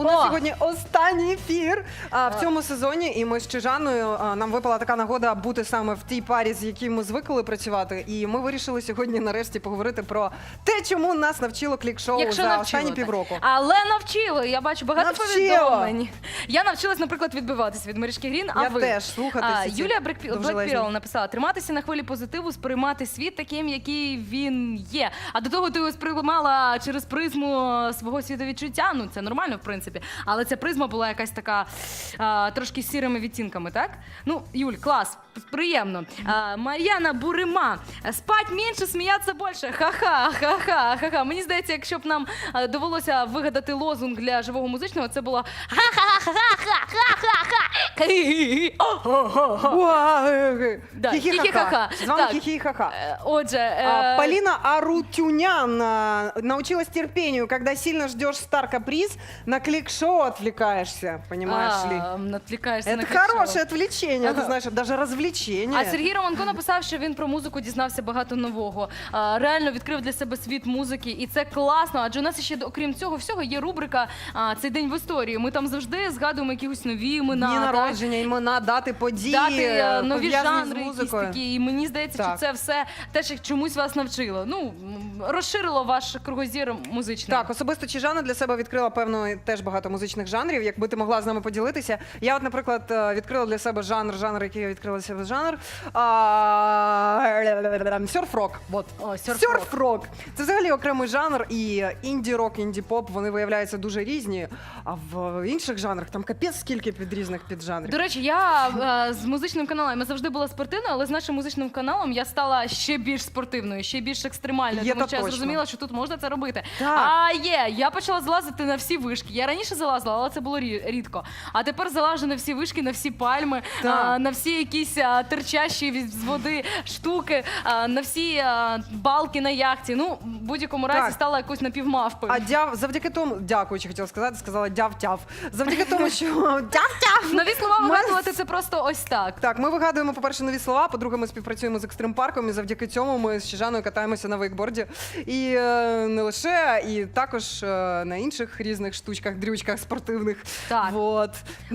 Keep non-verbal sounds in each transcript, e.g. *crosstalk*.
У нас сьогодні останній ефір а, в цьому сезоні, і ми з Чижаною а, нам випала така нагода бути саме в тій парі, з якою ми звикли працювати. І ми вирішили сьогодні нарешті поговорити про те, чому нас навчило клік-шоу Якщо за навчило, останні так. півроку. Але навчило. Я бачу багато Навчило. повідомлень. Я навчилась, наприклад, відбиватись від Марішки Грін. А Я ви? теж, слухати всі ці Юлія Брекпі- довжелезні. Написала: триматися на хвилі позитиву, сприймати світ таким, який він є. А до того ти його сприймала через призму свого світовідчуття. Ну це нормально, в принципі. Але ця призма була якась така а, трошки сірими відтінками, так? Ну, Юль, клас, приємно. А, Мар'яна Бурима. Спать менше, сміятися більше. Ха-ха, ха-ха, ха-ха. Мені здається, якщо б нам а, довелося вигадати лозунг для живого музичного, це було. Да, Хі-хі-ха-ха. З вами Так. хі-хі-ха-ха. Е, Отже, е, Полина Арутюнян а, научилась терпению, когда сильно ждешь стар каприз, на клик-шоу отвлекаешься, понимаешь ли? а, на Это хорошее отвлечение, ты знаешь, даже развлечение. А Сергій Романко написав, що він про музику дізнався багато нового. А, Реально відкрив для себе світ музики, і це класно. Адже у нас ще окрім цього всього є рубрика а, Цей день в історії. Ми там завжди згадуємо якісь нові імена. Дні так? народження, імена, дати події, Дати е, нові пов'язані з жанри, якісь музикою. такі. І мені здається, Так. що це все теж як чомусь вас навчило. Ну м, розширило ваш кругозір музичний. Так, особисто Чижана для себе відкрила певно теж багато музичних жанрів. Якби ти могла з нами поділитися. Я, от, наприклад, е, відкрила для себе жанр, жанр, який я відкрила для себе жанр. а, Сьорф-рок. Вот. О, сёрф-рок. Це взагалі окремий жанр, і інді-рок, інді-поп вони виявляються дуже різні. А в інших жанрах там капець скільки під різних піджанрів. До речі, я е, з музичним каналом я завжди була спортивною, але з нашим музичним каналом я стала ще більш спортивною, ще більш екстремальною, Є тому то що я точно. зрозуміла, що тут можна це робити. Так. А є, я почала залазити на всі вишки. Я раніше залазила, але це було рі- рідко. А тепер залажу на всі вишки, на всі пальми, Так. а, на всі якісь а, терчащі від- з води штуки, а, на всі а, балки на яхті. Ну, в будь-якому разі Так. стала якось напівмавпою. А дяв завдяки тому, дякуючи, хотіла сказати, сказала дяв-тяв. Завдяки тому, що *laughs* дяв-тяв. Нові слова Ми- вигадувати це просто ось так. Так, ми вигадуємо, по-перше, нові слова. По-друге, ми співпрацюємо з екстрим парком, і завдяки цьому ми з Чижаною катаємося на вейкборді. І е, не лише, і також е, на інших різних штучках, дрючках спортивних. Так. Вот.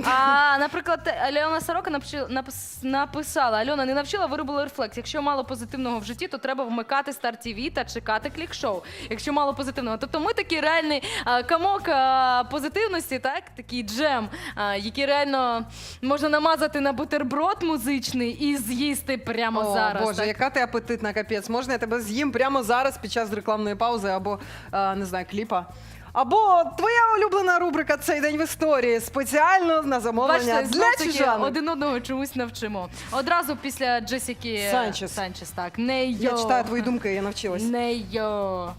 А, *laughs* наприклад, Альона Сорока напчи- напис- написала: Альона не навчила, виробила рефлекс. Якщо мало позитивного в житті, то треба вмикати старт ТВ та чекати клік-шоу. Якщо мало позитивного, тобто ми такий реальний а, камок а, позитивності, так такий джем, а, який реально можна намазати на бутерброд музичний і з'їсти прямо О, зараз. Боже, так? яка ти апетитна капець. Можна я тебе з'їм прямо зараз під час рекламної паузи або е, не знаю, кліпа. Або твоя улюблена рубрика цей день в історії спеціально на замовлення Бачите, для знов-таки чужан. один одного чомусь навчимо. Одразу після Джесіки е, Санчес. Санчес так. Не йо. Я читаю твої думки, я навчилась. Не йо.